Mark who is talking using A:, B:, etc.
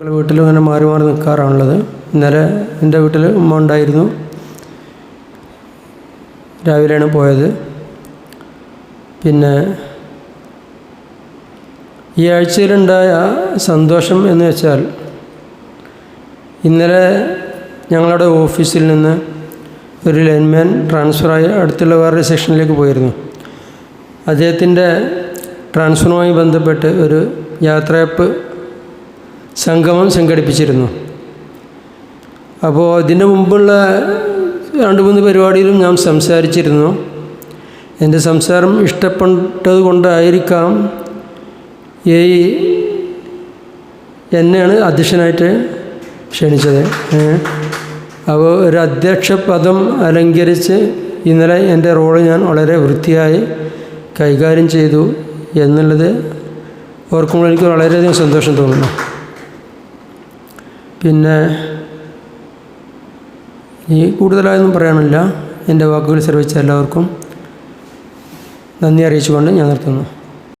A: വീട്ടിൽ ഇങ്ങനെ മാറി മാറി നിൽക്കാറാണുള്ളത്. ഇന്നലെ എന്റെ വീട്ടിൽ ഉമ്മ ഉണ്ടായിരുന്നു. രാവിലെയാണ് പോയത്. പിന്നെ ഈ ആഴ്ചയിലുണ്ടായ സന്തോഷം എന്ന് വെച്ചാൽ ഇന്നലെ ഞങ്ങളുടെ ഓഫീസിൽ നിന്ന് ഒരു ലൈൻമാൻ ട്രാൻസ്ഫറായി അടുത്തുള്ള വേറൊരു സെക്ഷനിലേക്ക് പോയിരുന്നു. അദ്ദേഹത്തിന്റെ ട്രാൻസ്ഫറുമായി ബന്ധപ്പെട്ട് ഒരു യാത്രയപ്പ് സംഗമം സംഘടിപ്പിച്ചിരുന്നു. അപ്പോൾ ഇതിന് മുമ്പുള്ള രണ്ട് മൂന്ന് പരിപാടിയിലും ഞാൻ സംസാരിച്ചിരുന്നു. എന്റെ സംസാരം ഇഷ്ടപ്പെട്ടത് കൊണ്ടായിരിക്കാം. ഈ എന്നെയാണ് അധ്യക്ഷനായിട്ട് ക്ഷണിച്ചത്. അപ്പോൾ ഒരു അധ്യക്ഷ പദം അലങ്കരിച്ച് ഇന്നലെ എന്റെ റോൾ ഞാൻ വളരെ വൃത്തിയായി കൈകാര്യം ചെയ്തു എന്നുള്ളത് ഓർക്കുമ്പോൾ എനിക്ക് വളരെയധികം സന്തോഷം തോന്നുന്നു. പിന്നെ ഈ കൂടുതലായൊന്നും പറയാനില്ല. എന്റെ വാക്കുകൾ ശ്രവിച്ച എല്ലാവർക്കും നന്ദി അറിയിച്ചുകൊണ്ട് ഞാൻ നിർത്തുന്നു.